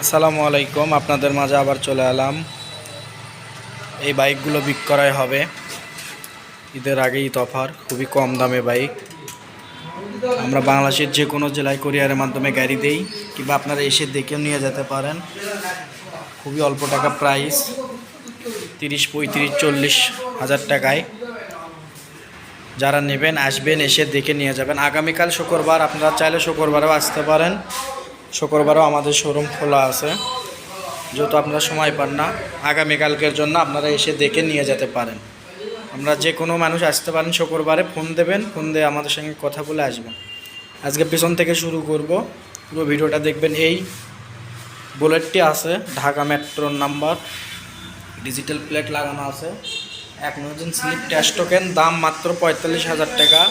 আসসালামু আলাইকুম, আপনাদের মাঝে আবার চলে এলাম। এই বাইকগুলো বিক্রয় হবে। ঈদের আগে ঈদ অফার, খুবই কম দামে বাইক। আমরা বাংলাদেশের যে কোনো জেলায় কোরিয়ারের মাধ্যমে গাড়ি দেই, কিংবা আপনারা এসে দেখেও নিয়ে যেতে পারেন। খুবই অল্প টাকা প্রাইস, তিরিশ, পঁয়ত্রিশ, চল্লিশ হাজার টাকায়। যারা নেবেন, আসবেন, এসে দেখে নিয়ে যাবেন। আগামীকাল শুক্রবার, আপনারা চাইলে শুক্রবারেও আসতে পারেন। শুক্রবারও আমাদের শোরুম খোলা আছে। যেহেতু আপনারা সময় পান না, আগামীকালকের জন্য আপনারা এসে দেখে নিয়ে যেতে পারেন। আমরা যে কোনো মানুষ আসতে পারেন শুক্রবারে ফোন দেবেন ফোন দিয়ে আমাদের সঙ্গে কথা বলে আসবেন আজকে পিছন থেকে শুরু করব। পুরো ভিডিওটা দেখবেন এই বুলেটটি আছে, ঢাকা মেট্রোর নাম্বার ডিজিটাল প্লেট লাগানো আছে। এক নজন স্লিপ ট্যাশ দাম মাত্র পঁয়তাল্লিশ হাজার টাকা।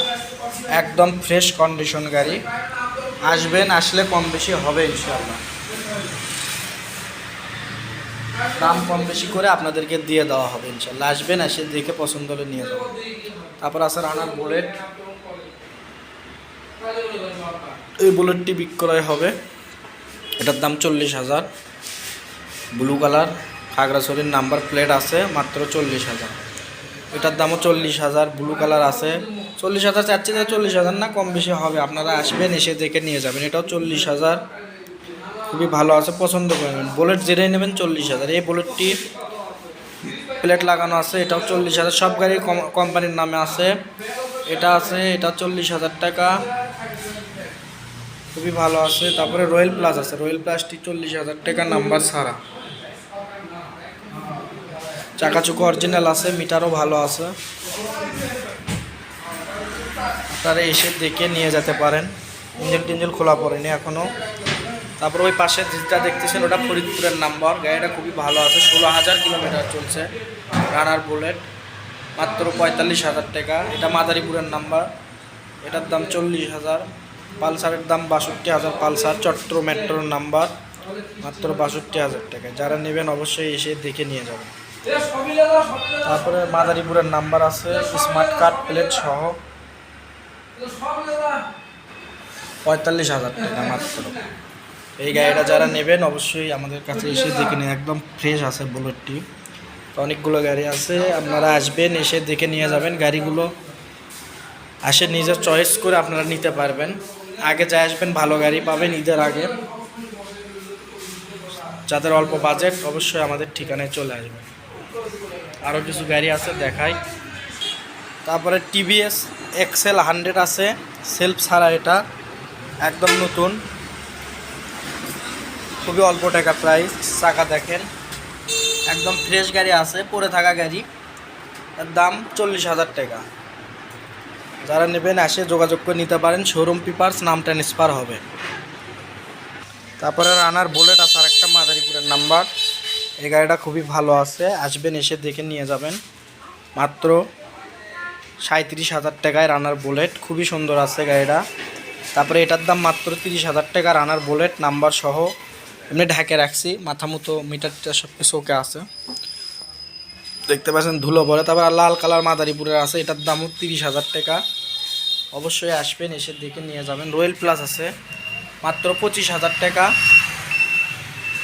একদম ফ্রেশ কন্ডিশন গাড়ি। আসবেন, আসলে কম বেশি হবে ইনশাল্লাহ দাম কম বেশি করে আপনাদেরকে দিয়ে দেওয়া হবে ইনশাল্লাহ আসবেন, এসে দেখে পছন্দ হলে নিয়ে যাবেন। তারপর আছে রানার বুলেট। এই বুলেটটি বিক্রয় হবে। এটার দাম চল্লিশ হাজার। ব্লু কালার, খাগড়াছড়ির নাম্বার প্লেট আছে মাত্র চল্লিশ হাজার। এটার দামও চল্লিশ হাজার, ব্লু কালার আছে। চল্লিশ হাজার চাচ্ছি যে চল্লিশ হাজার না, কম বেশি হবে। আপনারা আসবেন, এসে দেখে নিয়ে যাবেন। এটাও চল্লিশ হাজার। খুবই ভালো আছে, পছন্দ করবেন। বুলেট যেটাই নেবেন, চল্লিশ হাজার। এই বুলেটটি প্লেট লাগানো আছে, এটাও চল্লিশ হাজার। সব গাড়ি কোম্পানির নামে আছে। এটা আছে, এটা চল্লিশ হাজার টাকা। খুবই ভালো আছে। তারপরে রয়্যাল প্লাস আছে। রয়্যাল প্লাসটি চল্লিশ হাজার টাকা নাম্বার ছাড়া। চাকাচুকো অরিজিনাল আছে, মিটারও ভালো আছে। আপনারা এসে দেখে নিয়ে যেতে পারেন। ইঞ্জিন টিঞ্জিন খোলা পড়েনি এখনও তারপর ওই পাশে যেটা দেখতেছেন, ওটা ফরিদপুরের নাম্বার। গাড়িটা খুবই ভালো আছে। ষোলো হাজার কিলোমিটার চলছে রানার বুলেট। মাত্র পঁয়তাল্লিশ হাজার টাকা। এটা মাদারীপুরের নাম্বার। এটার দাম চল্লিশ হাজার। পালসারের দাম বাষট্টি হাজার। পালসার চট্টগ্রাম মেট্রোর নাম্বার। মাত্র বাষট্টি হাজার টাকা। যারা নেবেন অবশ্যই এসে দেখে নিয়ে যাবেন। তারপরে মাদারীপুরের নাম্বার আছে। স্মার্ট কার্ড, প্লেট সহ। পঁয়তাল্লিশ হাজার টাকা মাত্র। এই গাড়িটা যারা নেবেন অবশ্যই আমাদের কাছে এসে দেখে নিন। একদম ফ্রেশ আছে বুলেটটি তো অনেকগুলো গাড়ি আছে আপনারা আসবেন এসে দেখে নিয়ে যাবেন। গাড়িগুলো আসে নিজের চয়েস করে আপনারা নিতে পারবেন। আগে যা আসবেন ভালো গাড়ি পাবেন ঈদের আগে। যাদের অল্প বাজেট অবশ্যই আমাদের ঠিকানায় চলে আসবেন। আরও কিছু গাড়ি আছে দেখাই। তারপরে টিভিএস, এক্সেল হান্ড্রেড আছে, সেলফ ছাড়া এটা, একদম নতুন। খুবই অল্প টাকা প্রাইস চাকা দেখেন। একদম ফ্রেশ গাড়ি আছে, পরে থাকা গাড়ি। এর দাম চল্লিশ হাজার টাকা। যারা নেবেন আসে যোগাযোগ করে নিতে পারেন শোরুম পিপার্স নাম ট্রান্সফার হবে। তারপরে রানার বুলেট আছে আর একটা মাদারীপুরের নাম্বার এই গাড়িটা খুবই ভালো আছে, আসবেন এসে দেখে নিয়ে যাবেন। মাত্র সাঁত্রিশ হাজার টাকায় রানার বুলেট খুবই সুন্দর আছে গাড়িটা। তারপরে এটার দাম মাত্র তিরিশ হাজার টাকা রানার বুলেট নাম্বার সহ। এমনি ঢাকে রাখছি, মাথা মতো মিটারটা সব কিছু ওকে আছে। দেখতে পাচ্ছেন, ধুলো পরে। তারপর লাল কালার মাদারীপুরের আছে, এটার দামও তিরিশ হাজার টাকা। অবশ্যই আসবেন, এসে দেখে নিয়ে যাবেন। রয়্যাল প্লাস আছে, মাত্র পঁচিশ হাজার টাকা।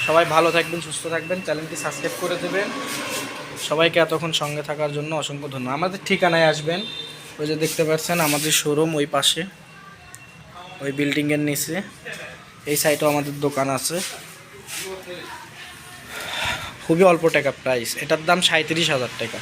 সবাই ভালো থাকবেন, সুস্থ থাকবেন। চ্যানেলটি সাবস্ক্রাইব করে দেবেন। সবাইকে এতক্ষণ সঙ্গে থাকার জন্য অসংখ্য ধন্যবাদ। আমাদের ঠিকানায় আসবেন। ওই যে দেখতে পাচ্ছেন আমাদের শোরুম ওই পাশে, ওই বিল্ডিংয়ের নিচে। এই সাইডেও আমাদের দোকান আছে। খুবই অল্প টাকা প্রাইস এটার দাম সাঁত্রিশ হাজার টাকা।